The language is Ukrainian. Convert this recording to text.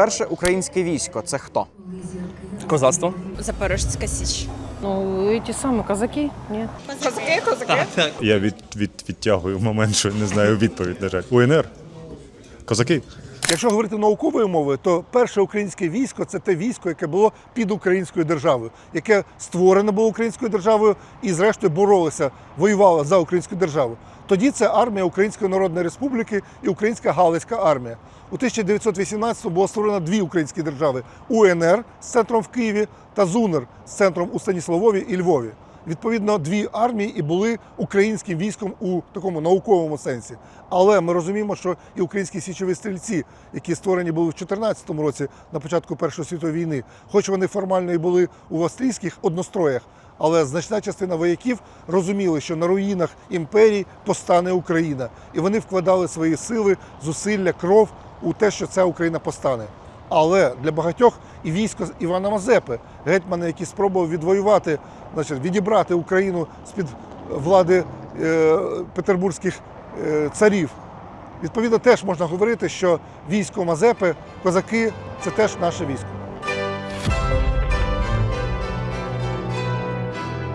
Перше українське військо це хто? Козацтво. Запорожська січ. Ну, эти самые казаки, нет? Козаки, козаки. Я від, від, відтягую момент, що не знаю відповідь, на жаль. УНР. Козаки. Якщо говорити науковою мовою, то перше українське військо це те військо, яке було під українською державою, яке створене було українською державою і, зрештою, боролося, воювало за українську державу. Тоді це армія Української Народної Республіки і Українська Галицька армія. У 1918-му було створено дві українські держави: УНР з центром в Києві та ЗУНР з центром у Станіславові і Львові. Відповідно, дві армії і були українським військом у такому науковому сенсі. Але ми розуміємо, що і українські січові стрільці, які створені були в 2014 році на початку Першої світової війни, хоч вони формально і були у австрійських одностроях, але значна частина вояків розуміли, що на руїнах імперій постане Україна, і вони вкладали свої сили, зусилля, кров у те, що ця Україна постане. Але для багатьох і військо Івана Мазепи, гетьмана, який спробував відвоювати, значить, відібрати Україну з-під влади е, петербурзьких е, царів. Відповідно, теж можна говорити, що військо Мазепи, козаки це теж наше військо.